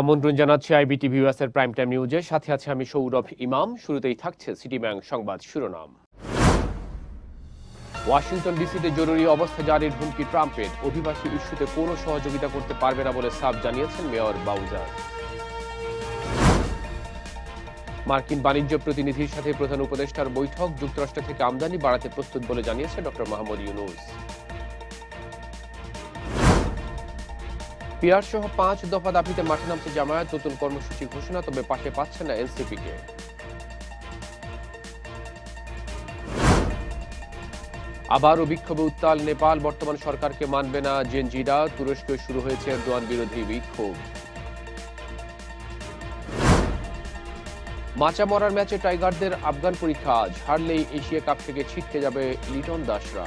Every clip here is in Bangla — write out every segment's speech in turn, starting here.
আমন্ত্রণ জানাচ্ছি আইবিটিভি ভিউয়ার্সের প্রাইম টাইম নিউজে সাথে আছে আমি সৌরভ ইমাম। শুরুতেই থাকছে সিটি ব্যাংক সংবাদ শিরোনাম। ওয়াশিংটন ডিসিতে জরুরি অবস্থা জারির হুমকি ট্রাম্পের। অভিবাসী ইস্যুতে কোনো সহযোগিতা করতে পারবে না বলে সাফ জানিয়েছেন মেয়র বাউজার। মার্কিন বাণিজ্য প্রতিনিধির সাথে প্রধান উপদেষ্টার বৈঠক। যুক্তরাষ্ট্র থেকে আমদানি বাড়াতে প্রস্তুত বলে জানিয়েছে ডক্টর মাহমুদ ইউনুস। পিয়ার সহ পাঁচ দফা দাবিতে মাঠে নামছে জামায়াত, নতুন কর্মসূচি ঘোষণা, তবে পাশে পাচ্ছে না এনসিপি কে আবারও বিক্ষোভে উত্তাল নেপাল, বর্তমান সরকারকে মানবে না জেনজিরা তুরস্কে শুরু হয়েছে এরদোয়ান বিরোধী বিক্ষোভ। মাচা মরার ম্যাচে টাইগারদের আফগান পরীক্ষা, আজ হারলেই এশিয়া কাপ থেকে ছিটকে যাবে লিটন দাসরা।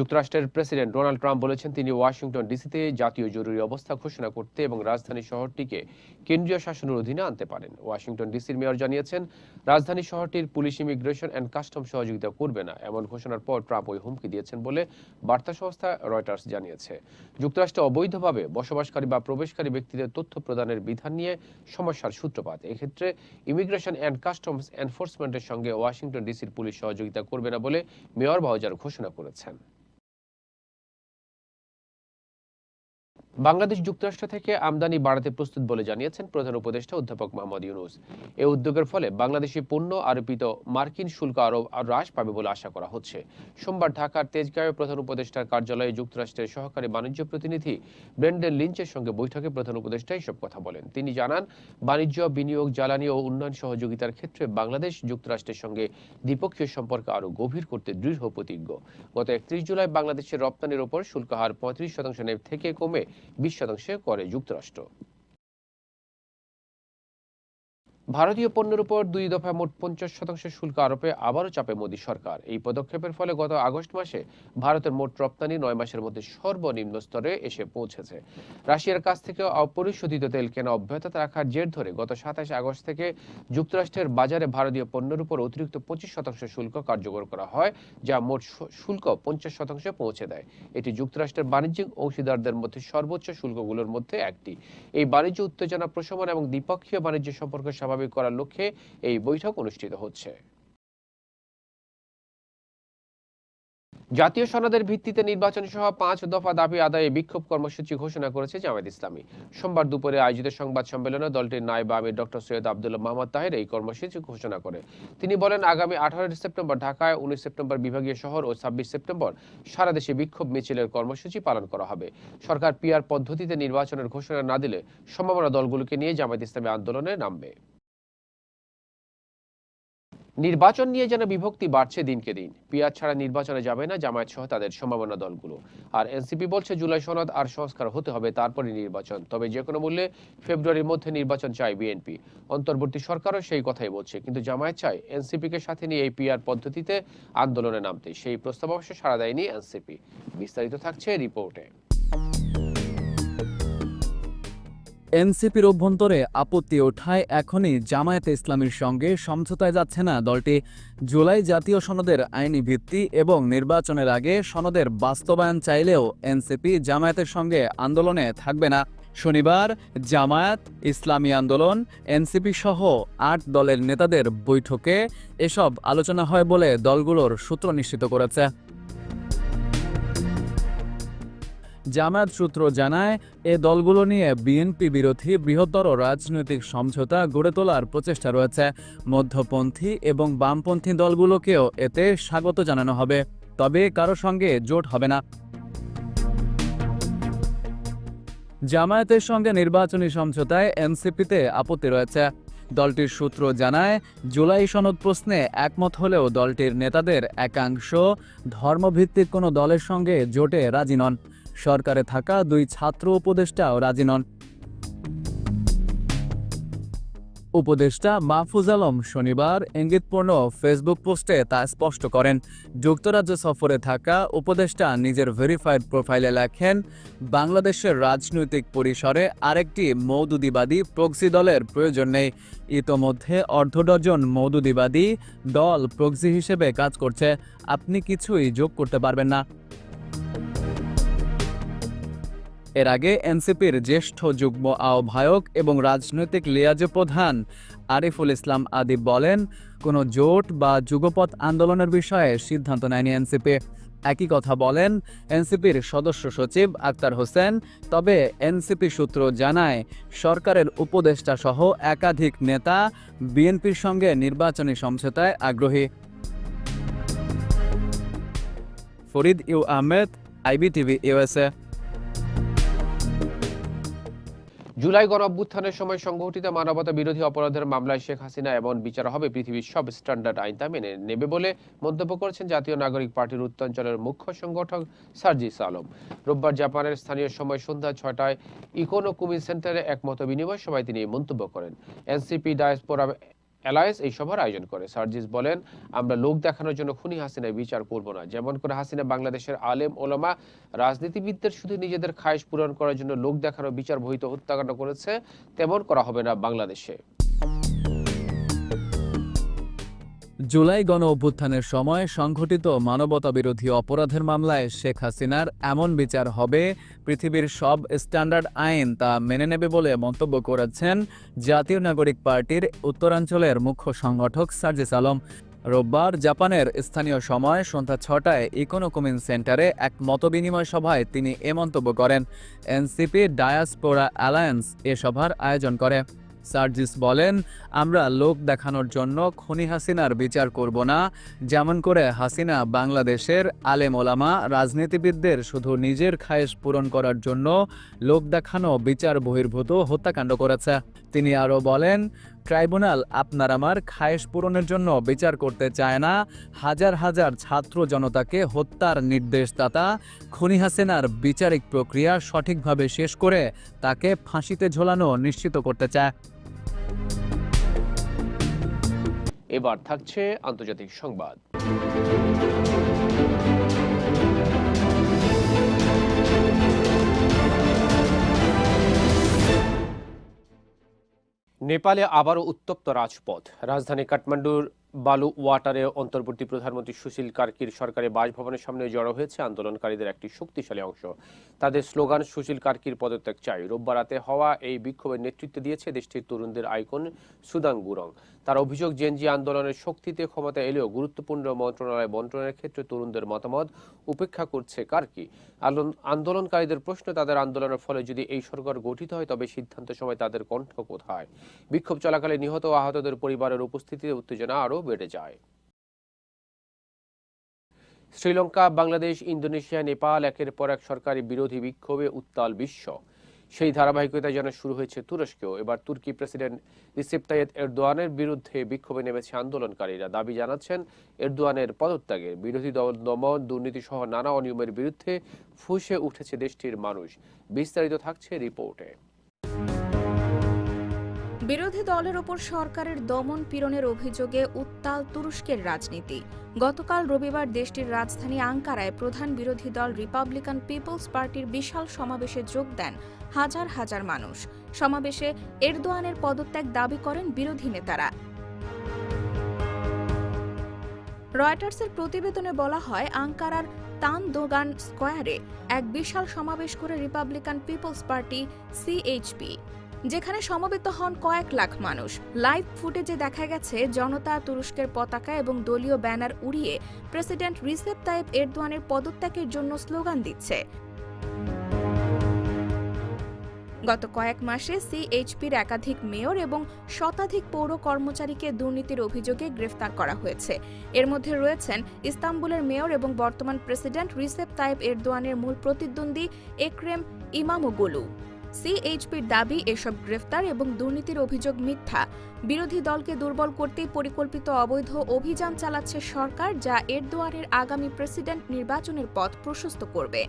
যুক্তরাষ্ট্রের প্রেসিডেন্ট ডোনাল্ড ট্রাম্প বলেছেন তিনি ওয়াশিংটন ডিসিতে জাতীয় জরুরি অবস্থা ঘোষণা করতে এবং রাজধানী শহরটিকে কেন্দ্রীয় শাসনের অধীনে আনতে পারেন। ওয়াশিংটন ডিসির মেয়র জানিয়েছেন, রাজধানী শহরটির পুলিশ, ইমিগ্রেশন অ্যান্ড কাস্টম সহযোগিতা করবে না, এমন ঘোষণার পর ট্রাম্প ওই হুমকি দিয়েছেন বলে বার্তা সংস্থা রয়টার্স জানিয়েছে। যুক্তরাষ্ট্রে অবৈধভাবে বসবাসকারী বা প্রবেশকারী ব্যক্তিদের তথ্য প্রদানের বিধান নিয়ে সমস্যার সূত্রপাত। এক্ষেত্রে ইমিগ্রেশন অ্যান্ড কাস্টমস এনফোর্সমেন্টের সঙ্গে ওয়াশিংটন ডিসির পুলিশ সহযোগিতা করবে না বলে মেয়র বাউজার ঘোষণা করেছেন। বাংলাদেশ যুক্তরাষ্ট্র থেকে আমদানি বাড়াতে প্রস্তুত বলে জানিয়েছেন প্রধান উপদেষ্টা অধ্যাপক মোহাম্মদ ইউনুস। এই উদ্যোগের ফলে বাংলাদেশি পণ্য আরোপিত মার্কিন শুল্ক আরও হ্রাস পাবে বলে আশা করা হচ্ছে। সোমবার ঢাকার তেজগাঁয়ে প্রধান উপদেষ্টার কার্যালয়ে যুক্তরাষ্ট্রের সহকারী বাণিজ্য প্রতিনিধি ব্রেন্ডেন লিঞ্চের সঙ্গে বৈঠকে প্রধান উপদেষ্টা এসব কথা বলেন। তিনি জানান, বাণিজ্য, বিনিয়োগ, জ্বালানি ও উন্নয়ন সহযোগিতার ক্ষেত্রে বাংলাদেশ যুক্তরাষ্ট্রের সঙ্গে দ্বিপক্ষীয় সম্পর্ক আরও গভীর করতে দৃঢ় প্রতিজ্ঞ গত একত্রিশ জুলাই বাংলাদেশের রপ্তানির ওপর শুল্ক হার পঁয়ত্রিশ শতাংশ থেকে কমে বিশ শতাংশে করে যুক্তরাষ্ট্র। ভারতীয় পণ্যের উপর দুই দফায় মোট পঞ্চাশ শতাংশ শুল্ক আরোপে আবারও চাপে মোদী সরকার। এই পদক্ষেপের ফলে গত আগস্ট মাসে ভারতের মোট রপ্তানি নয় মাসের মধ্যে সর্বনিম্ন স্তরে এসে পৌঁছেছে। রাশিয়ার কাছ থেকে অপরিশোধিত তেল কেনা অব্যাহত রাখার জের ধরে গত সাতাশে আগস্ট থেকে যুক্তরাষ্ট্রের বাজারে ভারতীয় পণ্যের উপর অতিরিক্ত পঁচিশ শতাংশ শুল্ক কার্যকর করা হয়, যা মোট শুল্ক পঞ্চাশ শতাংশে পৌঁছে দেয়। এটি যুক্তরাষ্ট্রের বাণিজ্যিক অংশীদারদের মধ্যে সর্বোচ্চ শুল্কগুলোর মধ্যে একটি। এই বাণিজ্য উত্তেজনা প্রশমন এবং দ্বিপক্ষীয় বাণিজ্য সম্পর্ক স্বাভাবিক করার লক্ষ্যে এই বৈঠক অনুষ্ঠিত হচ্ছে। জাতীয় সনদের ভিত্তিতে নির্বাচন সহ পাঁচ দফা দাবি আদায়ে বিক্ষোভ কর্মসূচি ঘোষণা করেছে জামায়াত ইসলামী। সোমবার দুপুরে আয়োজিত সংবাদ সম্মেলনে দলটির নায়েব আমির ডক্টর সৈয়দ আবদুল্লাহ মোহাম্মদ তাহের এই কর্মসূচি ঘোষণা করে। তিনি বলেন, আগামী আঠারোই সেপ্টেম্বর ঢাকায়, উনিশ সেপ্টেম্বর বিভাগীয় শহর ও ছাব্বিশ সেপ্টেম্বর সারা দেশে বিক্ষোভ মিছিলের কর্মসূচি পালন করা হবে। সরকার পিআর পদ্ধতিতে নির্বাচনের ঘোষণা না দিলে সম্ভাবনা দলগুলোকে নিয়ে জামায়াত ইসলামী আন্দোলনে নামবে। নির্বাচন নিয়ে যেন বিভক্তি বাড়ছে দিনকে দিন। পিয়ার ছাড়া নির্বাচনে যাবে না জামায়াত সহ তাদের সম্ভাবনা দলগুলো। আর এনসিপি বলছে জুলাই সনদ আর সংস্কার হতে হবে তারপরে নির্বাচন। তবে যে কোনো মূল্যে ফেব্রুয়ারির মধ্যে নির্বাচন চায় বিএনপি। অন্তর্বর্তী সরকারও সেই কথাই বলছে, কিন্তু জামায়াত চায় এনসিপিকে সাথে নিয়ে এই পিয়ার পদ্ধতিতে আন্দোলনে নামতে। সেই প্রস্তাব অবশ্য সাড়া দেয়নি এনসিপি। বিস্তারিত থাকছে রিপোর্টে। এনসিপির অভ্যন্তরে আপত্তি ওঠায় এখনই জামায়াতে ইসলামীর সঙ্গে সমঝোতায় যাচ্ছে না দলটি। জুলাই জাতীয় সনদের আইনি ভিত্তি এবং নির্বাচনের আগে সনদের বাস্তবায়ন চাইলেও এনসিপি জামায়াতের সঙ্গে আন্দোলনে থাকবে না। শনিবার জামায়াত, ইসলামী আন্দোলন, এনসিপি সহ আট দলের নেতাদের বৈঠকে এসব আলোচনা হয় বলে দলগুলোর সূত্র নিশ্চিত করেছে। জামায়াত সূত্র জানায়, এ দলগুলো নিয়ে বিএনপি বিরোধী বৃহত্তর রাজনৈতিক সমঝোতা গড়ে তোলার প্রচেষ্টা রয়েছে। মধ্যপন্থী এবং বামপন্থী দলগুলোকেও এতে স্বাগত জানানো হবে। তবে কারও সঙ্গে জোট হবে না। জামায়াতের সঙ্গে নির্বাচনী সমঝোতায় এনসিপিতে আপত্তি রয়েছে। দলটির সূত্র জানায়, জুলাই সনদ প্রশ্নে একমত হলেও দলটির নেতাদের একাংশ ধর্মভিত্তিক কোনো দলের সঙ্গে জোটে রাজি নন। সরকারে থাকা দুই ছাত্র উপদেষ্টাও রাজি নন। উপদেষ্টা মাহফুজ আলম শনিবার ইঙ্গিতপূর্ণ ফেসবুক পোস্টে তা স্পষ্ট করেন। যুক্তরাজ্য সফরে থাকা উপদেষ্টা নিজের ভেরিফাইড প্রোফাইলে লেখেন, বাংলাদেশের রাজনৈতিক পরিসরে আরেকটি মৌদুদিবাদী প্রক্সি দলের প্রয়োজন নেই। ইতোমধ্যে অর্ধ ডজন মৌদুদিবাদী দল প্রক্সি হিসেবে কাজ করছে। আপনি কিছুই যোগ করতে পারবেন না। এর আগে এনসিপির জ্যেষ্ঠ যুগ্ম আহ্বায়ক এবং রাজনৈতিক লিয়াজে প্রধান আরিফুল ইসলাম আদি বলেন, কোনো জোট বা যুগপথ আন্দোলনের বিষয়ে সিদ্ধান্ত নেয়নি এনসিপি। একই কথা বলেন, এনসিপির সদস্য সচিব আক্তার হোসেন, তবে এনসিপি সূত্র জানায়, সরকারের উপদেষ্টা সহ একাধিক নেতা বিএনপির সঙ্গে নির্বাচনী সমঝোতায় আগ্রহী। Farid U Ahmed, IBTV USA July গণ অভ্যুত্থানের সময় সংঘটিত মানবতা বিরোধী অপরাধের মামলায় শেখ হাসিনা এমন বিচার হবে পৃথিবীর সব স্ট্যান্ডার্ড আইন তা মেনে নেবে বলে মন্তব্য করেছেন জাতীয় নাগরিক পার্টির উত্তরাঞ্চলের মুখ্য সংগঠক সার্জিস আলম। রোববার জাপানের স্থানীয় সময় সন্ধ্যা ছয়টায় ইকোনো কুমি সেন্টারে এক মত বিনিময় সভায় তিনি মন্তব্য করেন। এনসিপি ডায়াসপোরা অ্যালায়েন্স এই সভার আয়োজন করে। সার্জিস বলেন, আমরা লোক দেখানোর জন্য খুনি হাসিনায় বিচার করব না। যেমন করে হাসিনা বাংলাদেশের আলেম, ওলামা, রাজনীতিবিদদের শুধু নিজেদের খায়েশ পূরণ করার জন্য লোক দেখানোর বিচার বহিত হত্যাকাণ্ড করেছে, তেমন করা হবে না বাংলাদেশে। জুলাই গণ অভ্যুত্থানের সময় সংঘটিত মানবতাবিরোধী অপরাধের মামলায় শেখ হাসিনার এমন বিচার হবে, পৃথিবীর সব স্ট্যান্ডার্ড আইন তা মেনে নেবে বলে মন্তব্য করেছেন জাতীয় নাগরিক পার্টির উত্তরাঞ্চলের মুখ্য সংগঠক সার্জিস আলম। রোববার জাপানের স্থানীয় সময় সন্ধ্যা ছটায় ইকোনোকুমিন সেন্টারে এক মতবিনিময় সভায় তিনি এ মন্তব্য করেন। এনসিপি ডায়াসপোরা অ্যালায়েন্স এ সভার আয়োজন করে। সার্জিস বলেন, আমরা লোক দেখানোর জন্য খনি হাসিনার বিচার করব না। যেমন করে হাসিনা বাংলাদেশের আলেম ওলামা, রাজনীতিবিদদের শুধু নিজের খায়েশ পূরণ করার জন্য লোক দেখানো বিচার বহির্ভূত হত্যাকাণ্ড করেছে। তিনি আরও বলেন, ট্রাইব্যুনাল আপনার আমার খায়েশ পূরণের জন্য বিচার করতে চায় না। হাজার হাজার ছাত্র জনতাকে হত্যার নির্দেশদাতা খনি হাসিনার বিচারিক প্রক্রিয়া সঠিকভাবে শেষ করে তাকে ফাঁসিতে ঝোলানো নিশ্চিত করতে চায়। এবার থাকছে আন্তর্জাতিক সংবাদ। নেপালে আবারও উত্তপ্ত রাজপথ। রাজধানী কাঠমান্ডুর বালু ওয়াটারে অন্তর্বর্তী প্রধানমন্ত্রী সুশীল কার্কির সরকারের বাসভবনের সামনে জড়ো হয়েছে আন্দোলনকারীদের একটি শক্তিশালী অংশ। তাদের স্লোগান, সুশীল কার্কির পদত্যাগ চাই। রোববার রাতে হওয়া এই বিক্ষোভের নেতৃত্ব দিয়েছে দেশটির তরুণদের আইকন সুদাং গুরং। তার অভিযোগ, জেনজি আন্দোলনের শক্তিতে ক্ষমতা এলেও গুরুত্বপূর্ণ মন্ত্রণালয় বন্টনের ক্ষেত্রে তরুণদের মতামত উপেক্ষা করছে কার্কি আন্দোলন- আন্দোলনকারীদের প্রশ্ন, তাদের আন্দোলনের ফলে যদি এই সরকার গঠিত হয়, তবে সিদ্ধান্ত সময় তাদের কণ্ঠ কোথায়? বিক্ষোভ চলাকালে নিহত আহতদের পরিবারের উপস্থিতিতে উত্তেজনা আরও বেড়ে যায়। শ্রীলঙ্কা, বাংলাদেশ, ইন্দোনেশিয়া, নেপাল একের পর এক সরকারি বিরোধী বিক্ষোভে উত্তাল বিশ্ব। সেই ধারাবাহিকতা যেন শুরু হয়েছে তুরস্কেও। এবার তুর্কি প্রেসিডেন্ট রিসেপ তাইয়েদ এরদোয়ানের বিরুদ্ধে বিক্ষোভে নেমেছে আন্দোলনকারীরা। দাবি জানাচ্ছেন, এরদোয়ানের পদত্যাগের বিরোধী দল দমন, দুর্নীতি সহ নানা অনিয়মের বিরুদ্ধে ফুসে উঠেছে দেশটির মানুষ। বিস্তারিত থাকছে রিপোর্টে। বিরোধী দলের ওপর সরকারের দমন পীড়নের অভিযোগে উত্তাল তুরস্কের রাজনীতি। গতকাল রবিবার দেশটির রাজধানী আঙ্কারায় প্রধান বিরোধী দল রিপাবলিকান পিপলস পার্টির বিশাল সমাবেশে যোগ দেন হাজার হাজার মানুষ। সমাবেশে এরদোয়ানের পদত্যাগ দাবি করেন বিরোধী নেতারা। রয়টার্সের প্রতিবেদনে বলা হয়, আঙ্কারার তান দোগান স্কোয়ারে এক বিশাল সমাবেশ করে রিপাবলিকান পিপলস পার্টি সিএইচপি যেখানে সমবেত হন কয়েক লাখ মানুষ। লাইভ ফুটেজে দেখা গেছে জনতা, তুরস্কের পতাকা এবং দলীয় ব্যানার উড়িয়ে প্রেসিডেন্ট রিসেপ তাইব এরদোয়ানের পদত্যাগের জন্য স্লোগান দিচ্ছে। গত কয়েক মাসে সিএইচপির একাধিক মেয়র এবং শতাধিক পৌর কর্মচারীকে দুর্নীতির অভিযোগে গ্রেফতার করা হয়েছে। এর মধ্যে রয়েছেন ইস্তাম্বুলের মেয়র এবং বর্তমান প্রেসিডেন্ট রিসেপ তাইব এরদোয়ানের মূল প্রতিদ্বন্দ্বী একরেম ইমামোগুলু। সিএইচপির দাবি, এসব গ্রেফতার এবং দুর্নীতির অভিযোগ মিথ্যা। বিরোধী দলকে দুর্বল করতেই পরিকল্পিত অবৈধ অভিযান চালাচ্ছে সরকার, যা এরদোয়ানের আগামী প্রেসিডেন্ট নির্বাচনের পথ প্রশস্ত করবে।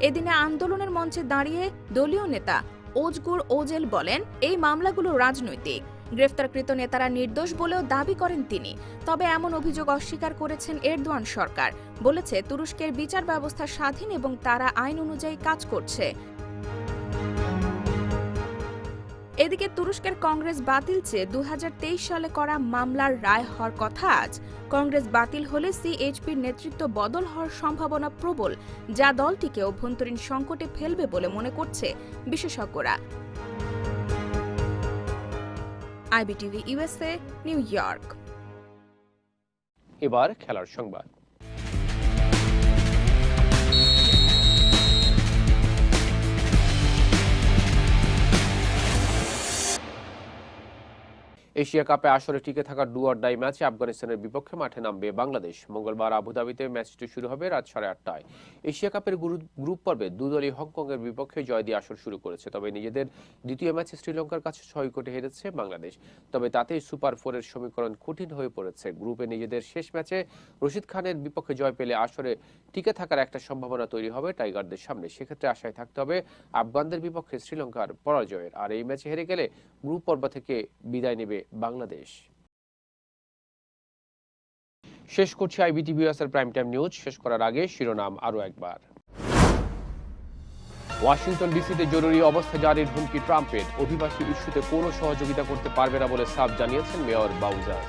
এদিনে আন্দোলনের মঞ্চে দাঁড়িয়ে দলীয় নেতা ওজগুর ওজেল বলেন, এই মামলাগুলো রাজনৈতিক। গ্রেফতারকৃত নেতারা নির্দোষ বলেও দাবি করেন তিনি। তবে এমন অভিযোগ অস্বীকার করেছেন এরদোয়ান সরকার। বলেছে, তুরস্কের বিচার ব্যবস্থা স্বাধীন এবং তারা আইন অনুযায়ী কাজ করছে। এদিকে তুরস্কের কংগ্রেস বাতিল চেয়ে দু হাজার তেইশ সালে করা মামলার রায় হওয়ার কথা আজ। কংগ্রেস বাতিল হলে সিএইচপির নেতৃত্ব বদল হওয়ার সম্ভাবনা প্রবল, যা দলটিকে অভ্যন্তরীণ সংকটে ফেলবে বলে মনে করছে বিশেষজ্ঞরা। IBTV USA New York. এবার খেলার সংবাদ। এশিয়া কাপে আসরে টিকে থাকা ডু অর ডাই ম্যাচে আফগানিস্তানের বিপক্ষে মাঠে নামবে বাংলাদেশ। মঙ্গলবার আবুধাবিতে ম্যাচটি শুরু হবে রাত সাড়ে আটটায়। এশিয়া কাপের গ্রু- গ্রুপ পর্বে দুদলই হংকংয়ের বিপক্ষে জয় দিয়ে আসর শুরু করেছে। তবে নিজেদের দ্বিতীয় ম্যাচে শ্রীলঙ্কার কাছে ছয় কোটি হেরেছে বাংলাদেশ। তবে তাতেই সুপার ফোরের সমীকরণ কঠিন হয়ে পড়েছে। গ্রুপে নিজেদের শেষ ম্যাচে রশিদ খানের বিপক্ষে জয় পেলে আসরে টিকে থাকার একটা সম্ভাবনা তৈরি হবে টাইগারদের সামনে। সেক্ষেত্রে আশায় থাকতে হবে আফগানদের বিপক্ষে শ্রীলঙ্কার পরাজয়ের। আর এই ম্যাচে হেরে গেলে গ্রুপ পর্ব থেকে বিদায় নেবে বাংলাদেশ। শেষ করছি আইবিটিভি এর প্রাইম টাইম নিউজ শেষ করার আগে শিরোনাম আরও একবার। ওয়াশিংটন ডিসিতে জরুরি অবস্থা জারির হুমকি ট্রাম্পের। অভিবাসী ইস্যুতে কোনো সহযোগিতা করতে পারবে না বলে সাফ জানিয়েছেন মেয়র বাউজার।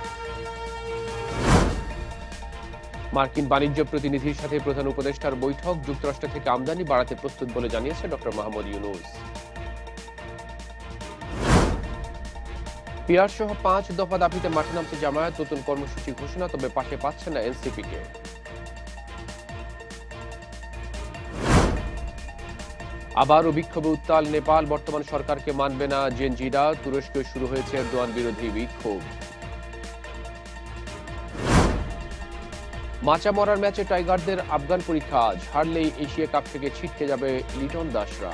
মার্কিন বাণিজ্য প্রতিনিধির সাথে প্রধান উপদেষ্টার বৈঠক। যুক্তরাষ্ট্র থেকে আমদানি বাড়াতে প্রস্তুত বলে জানিয়েছে ডক্টর মাহমুদ ইউনুস। পিয়ার সহ পাঁচ দফা দাবিতে মাঠে নামছে জামায়াত, নতুন কর্মসূচি ঘোষণা, তবে পাশে পাচ্ছে না এনসিপি কে আবারও বিক্ষোভে উত্তাল নেপাল, বর্তমান সরকারকে মানবে না জেনজিরা তুরস্কে শুরু হয়েছে এরদোয়ান বিরোধী বিক্ষোভ। মাচা মরার ম্যাচে টাইগারদের আফগান পরীক্ষা হারলেই এশিয়া কাপ থেকে ছিটকে যাবে লিটন দাসরা।